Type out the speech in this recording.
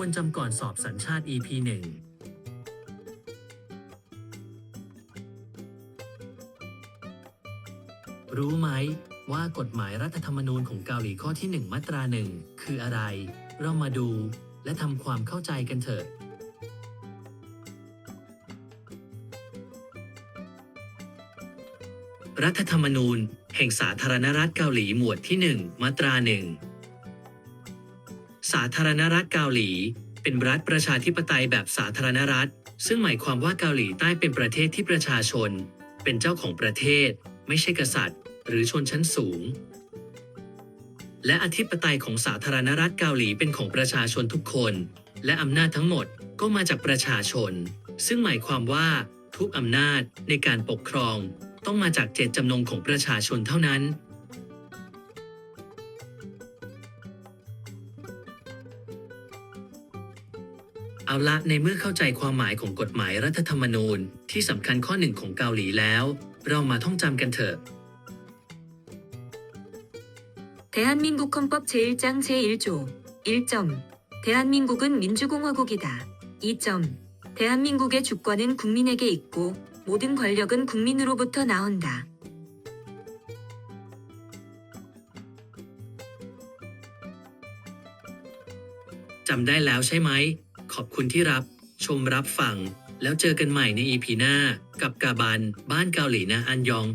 ควรจำก่อนสอบสัญชาติ EP 1รู้ไหมว่ากฎหมายรัฐธรรมนูญของเกาหลีข้อที่ 1 มาตราหนึ่งคืออะไร เรามาดูและทำความเข้าใจกันเถอะ รัฐธรรมนูญ แห่งสาธารณรัฐเกาหลีหมวดที่ 1 มาตราหนึ่ง สาธารณรัฐเกาหลี เป็นรัฐประชาธิปไตยแบบสาธารณรัฐ ซึ่งหมายความว่าเกาหลีใต้เป็นประเทศที่ประชาชน เป็นเจ้าของประเทศ ไม่ใช่กษัตริย์ หรือชนชั้นสูง และอธิปไตยของสาธารณรัฐเกาหลีเป็นของประชาชนทุกคน และอำนาจทั้งหมดก็มาจากประชาชน ซึ่งหมายความว่าทุกอำนาจในการปกครอง ต้องมาจากเจตจำนงของประชาชนเท่านั้น เอาละในเมื่อเข้าใจความหมายของกฎหมายรัฐธรรมนูญที่สำคัญข้อหนึ่งของเกาหลีแล้ว เรามาท่องจำกันเถอะ 대한민국 헌법 제1장 제1조 1점 대한민국은 민주공화국이다. 2점 대한민국의 주권은 국민에게 있고 모든 권력은 국민으로부터 나온다. จำได้แล้วใช่ไหม ขอบคุณที่รับ ชมรับฟัง แล้วเจอกันใหม่ในอีพีหน้า กับกาบัน บ้านเกาหลีนะอันยอง